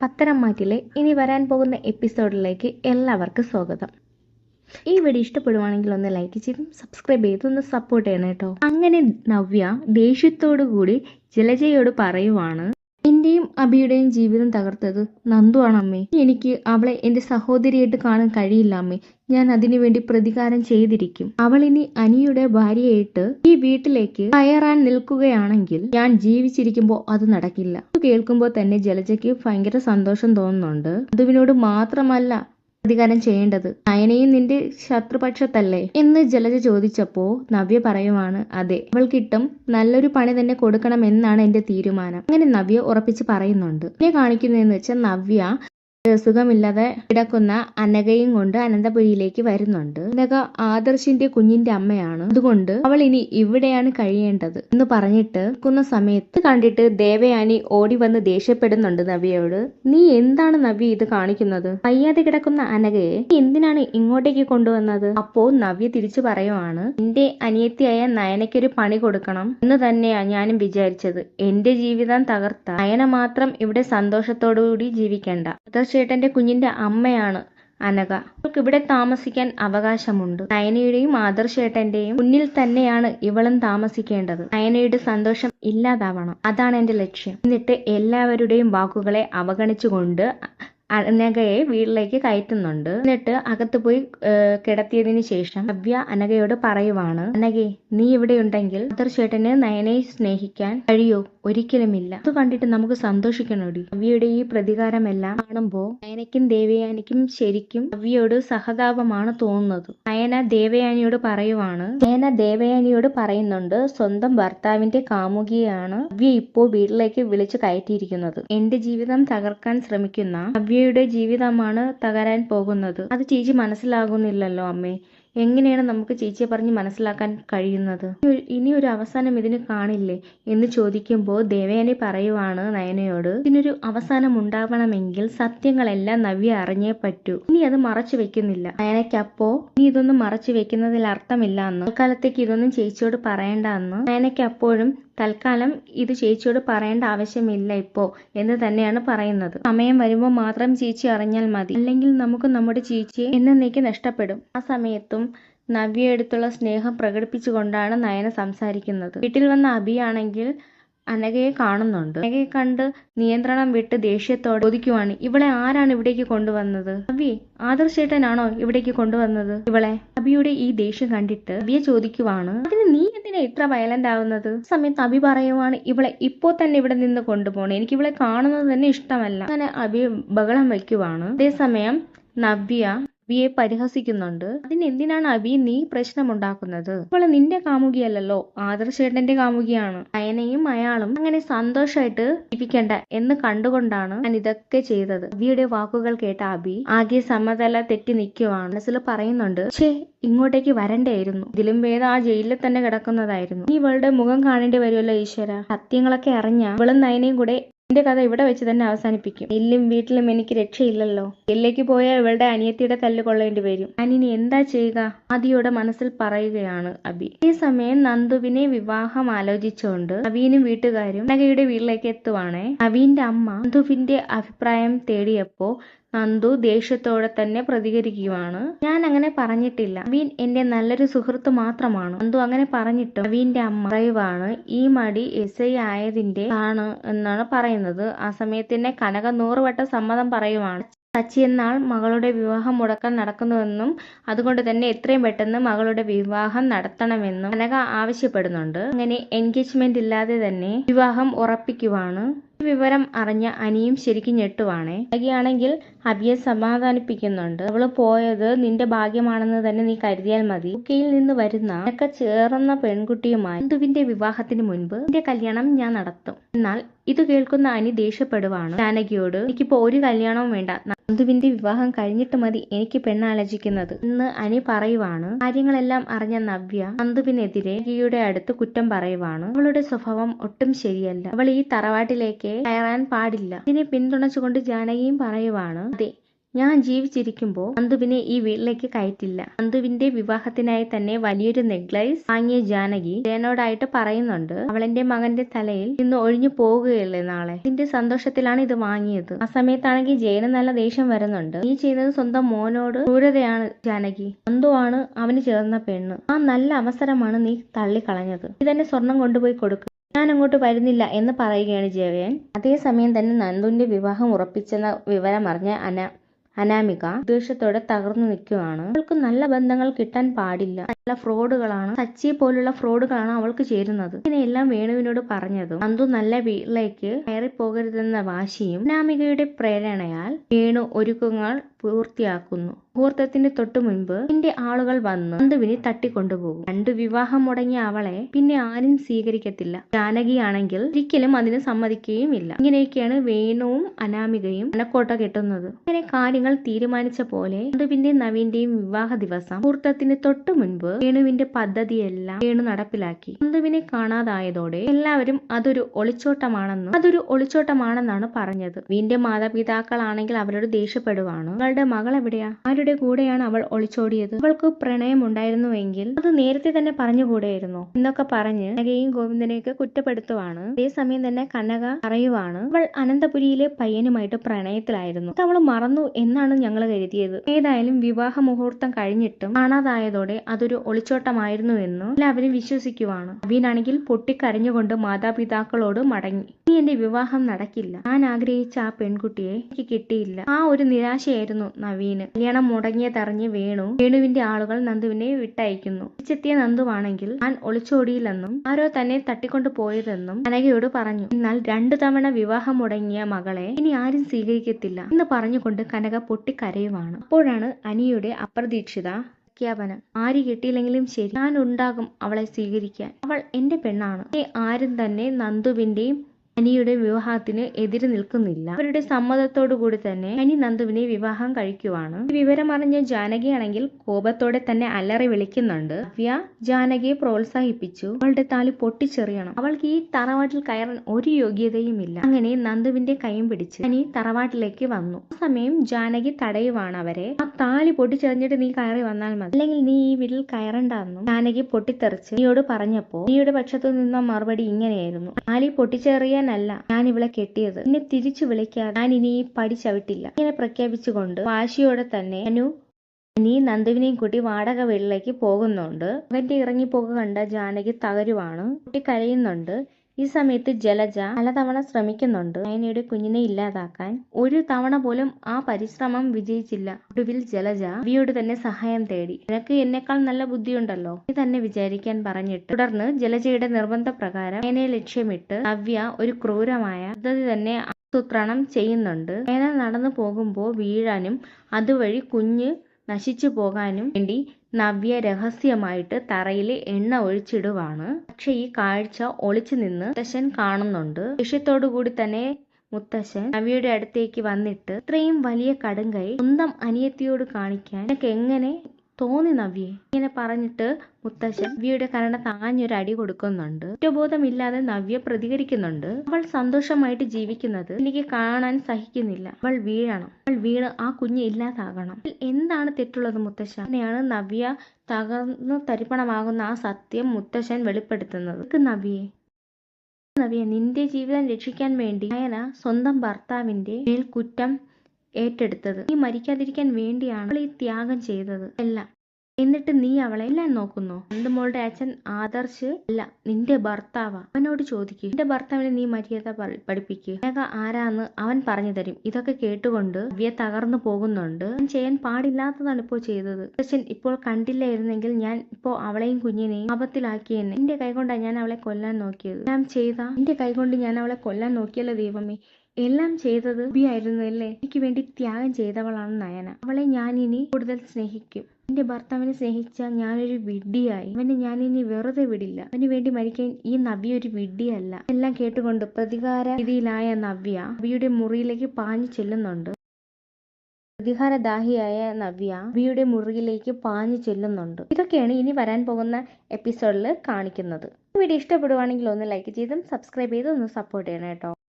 പത്തനംമാറ്റിലെ ഇനി വരാൻ പോകുന്ന എപ്പിസോഡിലേക്ക് എല്ലാവർക്കും സ്വാഗതം. ഈ വീഡിയോ ഇഷ്ടപ്പെടുവാണെങ്കിൽ ഒന്ന് ലൈക്ക് ചെയ്തും സബ്സ്ക്രൈബ് ചെയ്തും ഒന്ന് സപ്പോർട്ട് ചെയ്യണം കേട്ടോ. അങ്ങനെ നവ്യ ദേഷ്യത്തോടു കൂടി ജലജയോട് പറയുവാണ് അബിയുടെയും ജീവിതം തകർത്തത് നന്ദുവാണ് അമ്മേ. എനിക്ക് അവളെ എന്റെ സഹോദരിയായിട്ട് കാണാൻ കഴിയില്ല അമ്മേ. ഞാൻ അതിനുവേണ്ടി പ്രതികാരം ചെയ്തിരിക്കും. അവൾ ഇനി അനിയുടെ ഭാര്യയായിട്ട് ഈ വീട്ടിലേക്ക് കയറാൻ നിൽക്കുകയാണെങ്കിൽ ഞാൻ ജീവിച്ചിരിക്കുമ്പോൾ അത് നടക്കില്ല. കേൾക്കുമ്പോൾ തന്നെ ജലജയ്ക്ക് ഭയങ്കര സന്തോഷം തോന്നുന്നുണ്ട്. അതുവിനോട് മാത്രമല്ല പ്രതികാരം ചെയ്യേണ്ടത്. നയനയും നിന്റെ ശത്രുപക്ഷത്തല്ലേ? എന്ന് ജലജ ചോദിച്ചപ്പോ നവ്യ പറയുവാണ് അതെ അവൾക്കിട്ടും നല്ലൊരു പണി തന്നെ കൊടുക്കണം എന്നാണ് എന്റെ തീരുമാനം. അങ്ങനെ നവ്യ ഉറപ്പിച്ച് പറയുന്നുണ്ട്. എന്നെ കാണിക്കുന്നതെന്ന് വെച്ചാൽ നവ്യ സുഖമില്ലാതെ കിടക്കുന്ന അനകയും കൊണ്ട് അനന്തപുരിയിലേക്ക് വരുന്നുണ്ട്. അനക ആദർശിന്റെ കുഞ്ഞിന്റെ അമ്മയാണ്. അതുകൊണ്ട് അവൾ ഇനി ഇവിടെയാണ് കഴിയേണ്ടത് എന്ന് പറഞ്ഞിട്ട് കുന്ന സമയത്ത് കണ്ടിട്ട് ദേവയാനി ഓടി വന്ന് ദേഷ്യപ്പെടുന്നുണ്ട് നവിയോട് നീ എന്താണ് നവ്യ ഇത് കാണിക്കുന്നത്? വയ്യാതെ കിടക്കുന്ന അനകയെ എന്തിനാണ് ഇങ്ങോട്ടേക്ക് കൊണ്ടുവന്നത്? അപ്പോ നവ്യ തിരിച്ചു പറയുവാണ് എന്റെ അനിയത്തിയായ നയനയ്ക്കൊരു പണി കൊടുക്കണം എന്ന് തന്നെയാണ് ഞാനും വിചാരിച്ചത്. എന്റെ ജീവിതം തകർത്ത നയന മാത്രം ഇവിടെ സന്തോഷത്തോടുകൂടി ജീവിക്കണ്ട. ചേട്ടന്റെ കുഞ്ഞിന്റെ അമ്മയാണ് അനക അവൾക്ക് ഇവിടെ താമസിക്കാൻ അവകാശമുണ്ട്. നയനയുടെയും ആദർശേട്ടന്റെയും മുന്നിൽ തന്നെയാണ് ഇവളും താമസിക്കേണ്ടത്. നയനയുടെ സന്തോഷം ഇല്ലാതാവണം. അതാണ് എന്റെ ലക്ഷ്യം. എന്നിട്ട് എല്ലാവരുടെയും വാക്കുകളെ അവഗണിച്ചുകൊണ്ട് അനഘയെ വീട്ടിലേക്ക് കയറ്റുന്നുണ്ട്. എന്നിട്ട് അകത്ത് പോയി കിടത്തിയതിനു ശേഷം നവ്യ അനഘയോട് പറയുവാണ് അനഘേ നീ ഇവിടെ ഉണ്ടെങ്കിൽ ചേട്ടന് നയനെ സ്നേഹിക്കാൻ കഴിയോ? ഒരിക്കലുമില്ല. അത് കണ്ടിട്ട് നമുക്ക് സന്തോഷിക്കണോടി? നവ്യയുടെ ഈ പ്രതികാരമെല്ലാം കാണുമ്പോ നയനയ്ക്കും ദേവയാനിക്കും ശരിക്കും നവ്യയോട് സഹതാപമാണ് തോന്നുന്നത്. നയന ദേവയാനിയോട് പറയുവാണ് നയന ദേവയാനിയോട് പറയുന്നുണ്ട് സ്വന്തം ഭർത്താവിന്റെ കാമുകിയാണ് നവ്യ ഇപ്പോ വീട്ടിലേക്ക് വിളിച്ചു കയറ്റിയിരിക്കുന്നത്. എന്റെ ജീവിതം തകർക്കാൻ ശ്രമിക്കുന്ന നവ്യയുടെ ജീവിതമാണ് തകരാൻ പോകുന്നത്. അത് ചേച്ചി മനസ്സിലാകുന്നില്ലല്ലോ അമ്മേ. എങ്ങനെയാണ് നമുക്ക് ചേച്ചിയെ പറഞ്ഞ് മനസ്സിലാക്കാൻ കഴിയുന്നത്? ഇനി ഒരു- അവസാനം ഇതിന് കാണില്ലേ എന്ന് ചോദിക്കുമ്പോൾ ദേവയാനി പറയുവാണ് നയനയോട്. ഇതിനൊരു അവസാനം ഉണ്ടാവണമെങ്കിൽ സത്യങ്ങളെല്ലാം നവ്യ അറിഞ്ഞേ പറ്റൂ. ഇനി അത് മറച്ചു വെക്കുന്നില്ല. നയനയ്ക്കപ്പോ ഇനി ഇതൊന്നും മറച്ചു വെക്കുന്നതിൽ അർത്ഥമില്ല എന്ന് തൽക്കാലത്തേക്ക് ഇതൊന്നും ചേച്ചിയോട് പറയണ്ട എന്ന് നയനയ്ക്ക് അപ്പോഴും തൽക്കാലം ഇത് ചേച്ചിയോട് പറയേണ്ട ആവശ്യമില്ല ഇപ്പോ എന്ന് തന്നെയാണ് പറയുന്നത്. സമയം വരുമ്പോൾ മാത്രം ചേച്ചി അറിഞ്ഞാൽ മതി. അല്ലെങ്കിൽ നമുക്ക് നമ്മുടെ ചേച്ചിയെ എന്നേക്ക് നഷ്ടപ്പെടും. ആ സമയത്തും നവ്യയെടുത്തുള്ള സ്നേഹം പ്രകടിപ്പിച്ചുകൊണ്ടാണ് നയന സംസാരിക്കുന്നത്. വീട്ടിൽ വന്ന അഭിയാണെങ്കിൽ അനഘയെ കാണുന്നുണ്ട്. അനഘയെ കണ്ട് നിയന്ത്രണം വിട്ട് ദേഷ്യത്തോടെ ചോദിക്കുവാണ് ഇവളെ ആരാണ് ഇവിടേക്ക് കൊണ്ടുവന്നത്? അബി ആദർശേട്ടനാണോ ഇവിടേക്ക് കൊണ്ടുവന്നത്? ഇവളെ. അബിയുടെ ഈ ദേഷ്യം കണ്ടിട്ട് അബിയെ ചോദിക്കുവാണ് അതിന് നീ എന്തിനാ ഇത്ര വയലന്റ് ആവുന്നത്? സമയത്ത് അബി പറയുവാണ് ഇവളെ ഇപ്പോ തന്നെ ഇവിടെ നിന്ന് കൊണ്ടുപോകണം. എനിക്ക് ഇവളെ കാണുന്നത് തന്നെ ഇഷ്ടമല്ല. അങ്ങനെ അബി ബഹളം വയ്ക്കുവാണ് അതേസമയം നവ്യ അബിയെ പരിഹസിക്കുന്നുണ്ട്. അതിനെന്തിനാണ് അബി നീ പ്രശ്നമുണ്ടാക്കുന്നത്? ഇവൾ നിന്റെ കാമുകിയല്ലല്ലോ. ആദർശേട്ടന്റെ കാമുകിയാണ്. അയനയും അയാളും അങ്ങനെ സന്തോഷമായിട്ട് ജീവിക്കണ്ട എന്ന് കണ്ടുകൊണ്ടാണ് ഞാൻ ഇതൊക്കെ ചെയ്തത്. അബിയുടെ വാക്കുകൾ കേട്ട അബി ആകെ സമതല തെറ്റി നിൽക്കുവാണ്. മനസ്സിൽ പറയുന്നുണ്ട് ഛേ ഇങ്ങോട്ടേക്ക് വരണ്ടായിരുന്നു. ഇതിലും വേദ ആ ജയിലിൽ തന്നെ കിടക്കുന്നതായിരുന്നു. ഇവളുടെ മുഖം കാണേണ്ടി വരുമല്ലോ ഈശ്വര. സത്യങ്ങളൊക്കെ അറിഞ്ഞ ഇവളും നയനയും കൂടെ എന്റെ കഥ ഇവിടെ വെച്ച് തന്നെ അവസാനിപ്പിക്കും. എല്ലും വീട്ടിലും എനിക്ക് രക്ഷയില്ലല്ലോ. എല്ലേക്ക് പോയാൽ ഇവളുടെ അനിയത്തിയുടെ തല്ല് കൊള്ളേണ്ടി വരും. ഞാനിനി എന്താ ചെയ്യുക? ആദിയുടെ മനസ്സിൽ പറയുകയാണ് അബി. ഈ സമയം നന്ദുവിനെ വിവാഹം ആലോചിച്ചുകൊണ്ട് അവീനും വീട്ടുകാരും നഗയുടെ വീട്ടിലേക്ക് എത്തുവാണേ. അവീന്റെ അമ്മ നന്ദുവിന്റെ അഭിപ്രായം തേടിയപ്പോ നന്ദു ദേഷ്യത്തോടെ തന്നെ പ്രതികരിക്കുകയാണ്. ഞാൻ അങ്ങനെ പറഞ്ഞിട്ടില്ല. നവീൻ എന്റെ നല്ലൊരു സുഹൃത്ത് മാത്രമാണ്. നന്ദു അങ്ങനെ പറഞ്ഞിട്ടും നവീന്റെ അമ്മ ഡ്രൈവാണ് ഈ മടി എസ് ഐ ആയതിന്റെ ആണ് എന്നാണ് പറയുന്നത്. ആ സമയത്ത് കനക നൂറുവട്ടം സമ്മതം പറയുവാണ്. സച്ചി എന്നാൾ മകളുടെ വിവാഹം മുടക്കാൻ നടക്കുന്നുവെന്നും അതുകൊണ്ട് തന്നെ എത്രയും പെട്ടെന്ന് മകളുടെ വിവാഹം നടത്തണമെന്നും കനക ആവശ്യപ്പെടുന്നുണ്ട്. അങ്ങനെ എൻഗേജ്മെന്റ് ഇല്ലാതെ തന്നെ വിവാഹം ഉറപ്പിക്കുവാണ്. വിവരം അറിഞ്ഞ അനിയും ശരിക്കും ഞെട്ടുവാണേ. ആണെങ്കിൽ അബിയെ സമാധാനിപ്പിക്കുന്നുണ്ട്. അവൾ പോയത് നിന്റെ ഭാഗ്യമാണെന്ന് തന്നെ നീ കരുതിയാൽ മതി. യുകെയിൽ നിന്ന് വരുന്ന ചേർന്ന പെൺകുട്ടിയുമായി നന്ദുവിന്റെ വിവാഹത്തിന് മുൻപ് എന്റെ കല്യാണം ഞാൻ നടത്തും. എന്നാൽ ഇത് കേൾക്കുന്ന അനി ദേഷ്യപ്പെടുവാണ്. ജാനകിയോട് എനിക്കിപ്പോ ഒരു കല്യാണവും വേണ്ട. നന്ദുവിന്റെ വിവാഹം കഴിഞ്ഞിട്ട് മതി. എനിക്ക് പെണ്ണാലോചിക്കുന്നത്. എന്ന് അനി പറയുവാണ്. കാര്യങ്ങളെല്ലാം അറിഞ്ഞ നവ്യ നന്ദുവിനെതിരെ ജാനകിയുടെ അടുത്ത് കുറ്റം പറയുവാണ്. അവളുടെ സ്വഭാവം ഒട്ടും ശരിയല്ല. അവൾ ഈ തറവാട്ടിലേക്ക് കയറാൻ പാടില്ല. ഇതിനെ പിന്തുണച്ചുകൊണ്ട് ജാനകിയും പറയുവാണ് അതെ ഞാൻ ജീവിച്ചിരിക്കുമ്പോൾ നന്ദുവിനെ ഈ വീട്ടിലേക്ക് കയറ്റില്ല. നന്ദുവിന്റെ വിവാഹത്തിനായി തന്നെ വലിയൊരു നെക്ലൈസ് വാങ്ങിയ ജാനകി ജയനോടായിട്ട് പറയുന്നുണ്ട് അവളെന്റെ മകന്റെ തലയിൽ ഇന്ന് ഒഴിഞ്ഞു പോകുകയല്ലേ നാളെ? ഇതിന്റെ സന്തോഷത്തിലാണ് ഇത് വാങ്ങിയത്. ആ സമയത്താണെങ്കിൽ ജയന് നല്ല ദേഷ്യം വരുന്നുണ്ട്. നീ ചെയ്യുന്നത് സ്വന്തം മോനോട് ക്രൂരതയാണ് ജാനകി. നന്ദുവാണ് അവന് ചേർന്ന പെണ്ണ്. ആ നല്ല അവസരമാണ് നീ തള്ളിക്കളഞ്ഞത്. നീ തന്നെ സ്വർണം കൊണ്ടുപോയി കൊടുക്കുക ഞാൻ അങ്ങോട്ട് വരുന്നില്ല എന്ന് പറയുകയാണ് ജയൻ. അതേസമയം തന്നെ നന്ദുവിന്റെ വിവാഹം ഉറപ്പിച്ചെന്ന വിവരം അറിഞ്ഞ അന അനാമിക ദേഷ്യത്തോടെ തകർന്നു നിൽക്കുകയാണ്. അവൾക്ക് നല്ല ബന്ധങ്ങൾ കിട്ടാൻ പാടില്ല. നല്ല ഫ്രോഡുകളാണ്. സച്ചി പോലുള്ള ഫ്രോഡുകളാണ് അവൾക്ക് ചേരുന്നത്. ഇങ്ങനെയെല്ലാം വേണുവിനോട് പറഞ്ഞതും അന്തു നല്ല വീട്ടിലേക്ക് കയറി പോകരുതെന്ന വാശിയും അനാമികയുടെ പ്രേരണയാൽ വേണു ഒരുക്കങ്ങൾ പൂർത്തിയാക്കുന്നു. മുഹൂർത്തത്തിന് തൊട്ടു മുൻപ് എന്റെ ആളുകൾ വന്ന് നന്ദുവിനെ തട്ടിക്കൊണ്ടുപോകും. രണ്ടു വിവാഹം മുടങ്ങിയ അവളെ പിന്നെ ആരും സ്വീകരിക്കത്തില്ല. ജാനകിയാണെങ്കിൽ ഒരിക്കലും അതിന് സമ്മതിക്കുകയുമില്ല. ഇങ്ങനെയൊക്കെയാണ് വേണുവും അനാമികയും അനക്കോട്ട കെട്ടുന്നത്. അങ്ങനെ കാര്യങ്ങൾ തീരുമാനിച്ച പോലെ ബന്ധുവിന്റെ നവീന്റെയും വിവാഹ ദിവസം മുഹൂർത്തത്തിന് തൊട്ടു മുൻപ് വേണുവിന്റെ പദ്ധതിയെല്ലാം വേണു നടപ്പിലാക്കി. ബന്ധുവിനെ കാണാതായതോടെ എല്ലാവരും അതൊരു ഒളിച്ചോട്ടമാണെന്ന് അതൊരു ഒളിച്ചോട്ടമാണെന്നാണ് പറഞ്ഞത്. വീന്റെ മാതാപിതാക്കളാണെങ്കിൽ അവരോട് ദേഷ്യപ്പെടുവാണ്. അവളുടെ മകൾ എവിടെയാ ആരുടെ കൂടെയാണ് അവൾ ഒളിച്ചോടിയത്. അവൾക്ക് പ്രണയം ഉണ്ടായിരുന്നുവെങ്കിൽ അത് നേരത്തെ തന്നെ പറഞ്ഞുകൂടെയായിരുന്നു. എന്നൊക്കെ പറഞ്ഞ് കനകയും ഗോവിന്ദനെയൊക്കെ കുറ്റപ്പെടുത്തുവാണ്. അതേസമയം തന്നെ കനക പറയുവാണ് അവൾ അനന്തപുരിയിലെ പയ്യനുമായിട്ട് പ്രണയത്തിലായിരുന്നു. അത് അവൾ മറന്നു എന്നാണ് ഞങ്ങൾ കരുതിയത്. ഏതായാലും വിവാഹ മുഹൂർത്തം കഴിഞ്ഞിട്ടും കാണാതായതോടെ അതൊരു ഒളിച്ചോട്ടമായിരുന്നു എന്ന് എല്ലാവരും വിശ്വസിക്കുവാണ്. അവനാണെങ്കിൽ പൊട്ടിക്കരഞ്ഞുകൊണ്ട് മാതാപിതാക്കളോട് മടങ്ങി. ഇനി എന്റെ വിവാഹം നടക്കില്ല. ഞാൻ ആഗ്രഹിച്ച ആ പെൺകുട്ടിയെ എനിക്ക് കിട്ടിയില്ല. ആ ഒരു നിരാശയായിരുന്നു നവീന്. കല്യാണം മുടങ്ങിയതറിഞ്ഞ് വേണു. വേണുവിന്റെ ആളുകൾ നന്ദുവിനെ വിട്ടയക്കുന്നു. തിരിച്ചെത്തിയ നന്ദുവാണെങ്കിൽ താൻ ഒളിച്ചോടിയില്ലെന്നും ആരോ തന്നെ തട്ടിക്കൊണ്ടു പോയതെന്നും കനകയോട് പറഞ്ഞു. എന്നാൽ രണ്ടു തവണ വിവാഹം മുടങ്ങിയ മകളെ ഇനി ആരും സ്വീകരിക്കത്തില്ല എന്ന് പറഞ്ഞുകൊണ്ട് കനക പൊട്ടിക്കരയുവാണ്. അപ്പോഴാണ് അനിയുടെ അപ്രതീക്ഷിത പ്രഖ്യാപനം. ആര് കിട്ടിയില്ലെങ്കിലും ശരി ഞാൻ ഉണ്ടാകും അവളെ സ്വീകരിക്കാൻ. അവൾ എന്റെ പെണ്ണാണ്. ആരും തന്നെ നന്ദുവിന്റെയും അനിയുടെ വിവാഹത്തിന് എതിര് നിൽക്കുന്നില്ല. അവരുടെ സമ്മതത്തോടു കൂടി തന്നെ അനി നന്ദുവിനെ വിവാഹം കഴിക്കുവാണ്. വിവരമറിഞ്ഞ ജാനകിയാണെങ്കിൽ കോപത്തോടെ തന്നെ അലറി വിളിക്കുന്നുണ്ട്. അവ്യ ജാനകിയെ പ്രോത്സാഹിപ്പിച്ചു. അവളുടെ താലി പൊട്ടിച്ചെറിയണം. അവൾക്ക് ഈ തറവാട്ടിൽ കയറാൻ ഒരു യോഗ്യതയും ഇല്ല അങ്ങനെ നന്ദുവിന്റെ കൈയും പിടിച്ച് അനി തറവാട്ടിലേക്ക് വന്നു. ആ സമയം ജാനകി തടയുവാണ് അവരെ. ആ താലി പൊട്ടിച്ചെറിഞ്ഞിട്ട് നീ കയറി വന്നാൽ മതി. അല്ലെങ്കിൽ നീ ഈ വീട്ടിൽ കയറണ്ടെന്നും ജാനകി പൊട്ടിത്തെറിച്ച് നീയോട് പറഞ്ഞപ്പോ നീയുടെ പക്ഷത്തു നിന്ന മറുപടി ഇങ്ങനെയായിരുന്നു. താലി പൊട്ടിച്ചെറിയാനല്ല ഞാൻ ഇവളെ കെട്ടിയത്. എന്നെ തിരിച്ചു വിളിക്കാൻ ഞാൻ ഇനി ഈ പടി ചവിട്ടില്ല. ഇങ്ങനെ പ്രഖ്യാപിച്ചുകൊണ്ട് വാശിയോടെ തന്നെ അനു നീ നന്ദുവിനെയും കൂട്ടി വാടക വീട്ടിലേക്ക് പോകുന്നുണ്ട്. അവന്റെ ഇറങ്ങിപ്പോക്ക് കണ്ട ജാനകി തകരുവാണ്. കുട്ടി കരയുന്നുണ്ട്. ഈ സമയത്ത് ജലജ പലതവണ ശ്രമിക്കുന്നുണ്ട്. നയനയുടെ കുഞ്ഞിനെ ഇല്ലാതാക്കാൻ ഒരു തവണ പോലും ആ പരിശ്രമം വിജയിച്ചില്ല. ഒടുവിൽ ജലജ അവിയോട് തന്നെ സഹായം തേടി. നിനക്ക് എന്നെക്കാൾ നല്ല ബുദ്ധിയുണ്ടല്ലോ നീ തന്നെ വിചാരിക്കാൻ പറഞ്ഞിട്ട് തുടർന്ന് ജലജയുടെ നിർബന്ധപ്രകാരം നയനയെ ലക്ഷ്യമിട്ട് നവ്യ ഒരു ക്രൂരമായ പദ്ധതി തന്നെ ആസൂത്രണം ചെയ്യുന്നുണ്ട്. നയന നടന്നു പോകുമ്പോൾ വീഴാനും അതുവഴി കുഞ്ഞ് നശിച്ചു പോകാനും വേണ്ടി നവ്യ രഹസ്യമായിട്ട് തറയിൽ എണ്ണ ഒഴിച്ചിടുവാണ്. പക്ഷെ ഈ കാഴ്ച ഒളിച്ചു നിന്ന് മുത്തശ്ശൻ കാണുന്നുണ്ട്. കൂടി തന്നെ മുത്തശ്ശൻ നവ്യയുടെ അടുത്തേക്ക് വന്നിട്ട് ഇത്രയും വലിയ കടുങ്കൈ സ്വന്തം അനിയത്തിയോട് കാണിക്കാൻ നിനക്ക് എങ്ങനെ തോന്നി നവ്യെ. ഇങ്ങനെ പറഞ്ഞിട്ട് മുത്തശ്ശൻ നവ്യയുടെ കരണ താഞ്ഞൊരു അടി കൊടുക്കുന്നുണ്ട്. കുറ്റബോധമില്ലാതെ നവ്യ പ്രതികരിക്കുന്നുണ്ട്. അവൾ സന്തോഷമായിട്ട് ജീവിക്കുന്നത് എനിക്ക് കാണാൻ സഹിക്കുന്നില്ല. അവൾ വീഴണം. അവൾ വീണ് ആ കുഞ്ഞ് ഇല്ലാതാകണം. എന്താണ് തെറ്റുള്ളത് മുത്തശ്ശ അങ്ങനെയാണ് നവ്യ തകർന്നു തരിപ്പണമാകുന്ന ആ സത്യം മുത്തശ്ശൻ വെളിപ്പെടുത്തുന്നത്. നവ്യെ. നവ്യ നിന്റെ ജീവിതം രക്ഷിക്കാൻ വേണ്ടി നയന സ്വന്തം ഭർത്താവിന്റെ മേൽ കുറ്റം ഏറ്റെടുത്തത്. നീ മരിക്കാതിരിക്കാൻ വേണ്ടിയാണ് അവൾ ഈ ത്യാഗം ചെയ്തത്. അല്ല എന്നിട്ട് നീ അവളെ എല്ലാം നോക്കുന്നു? നന്ദമോളുടെ അച്ഛൻ ആദർശ് അല്ല നിന്റെ ഭർത്താവാ. അവനോട് ചോദിക്കുക നിന്റെ ഭർത്താവിനെ നീ മര്യാദ പഠിപ്പിക്കുക അനഘ ആരാന്ന് അവൻ പറഞ്ഞു തരും. ഇതൊക്കെ കേട്ടുകൊണ്ട് അവ്യ തകർന്നു പോകുന്നുണ്ട്. അവൻ ചെയ്യാൻ പാടില്ലാത്തതാണ് ഇപ്പോൾ ചെയ്തത്. അച്ഛൻ ഇപ്പോൾ കണ്ടില്ലായിരുന്നെങ്കിൽ ഞാൻ ഇപ്പോൾ അവളെയും കുഞ്ഞിനെയും ആപത്തിലാക്കിയെന്നെ എന്റെ കൈകൊണ്ടാണ് ഞാൻ അവളെ കൊല്ലാൻ നോക്കിയത്. ഞാൻ ചെയ്ത? എന്റെ കൈകൊണ്ട് ഞാൻ അവളെ കൊല്ലാൻ നോക്കിയല്ലോ ദൈവമേ. എല്ലാം ചെയ്തത് ബിയായിരുന്നു അല്ലേ എനിക്ക് വേണ്ടി ത്യാഗം ചെയ്തവളാണ് നയന. അവളെ ഞാൻ ഇനി കൂടുതൽ സ്നേഹിക്കും. എന്റെ ഭർത്താവിനെ സ്നേഹിച്ച ഞാനൊരു വിഡ്ഢിയായി. അവനെ ഇനി വെറുതെ വിടില്ല. അവന് വേണ്ടി മരിക്കാൻ ഈ നവ്യ ഒരു വിഡ്ഢിയല്ല. എല്ലാം കേട്ടുകൊണ്ട് പ്രതികാര രീതിയിലായ നവ്യ നവ്യയുടെ മുറിയിലേക്ക് പാഞ്ഞു ചെല്ലുന്നുണ്ട്. പ്രതികാരദാഹിയായ നവ്യ നവ്യയുടെ മുറിയിലേക്ക് പാഞ്ഞു ചെല്ലുന്നുണ്ട്. ഇതൊക്കെയാണ് ഇനി വരാൻ പോകുന്ന എപ്പിസോഡിൽ കാണിക്കുന്നത്. വീഡിയോ ഇഷ്ടപ്പെടുവാണെങ്കിൽ ഒന്ന് ലൈക്ക് ചെയ്തും സബ്സ്ക്രൈബ് ചെയ്തും ഒന്ന് സപ്പോർട്ട് ചെയ്യണം കേട്ടോ.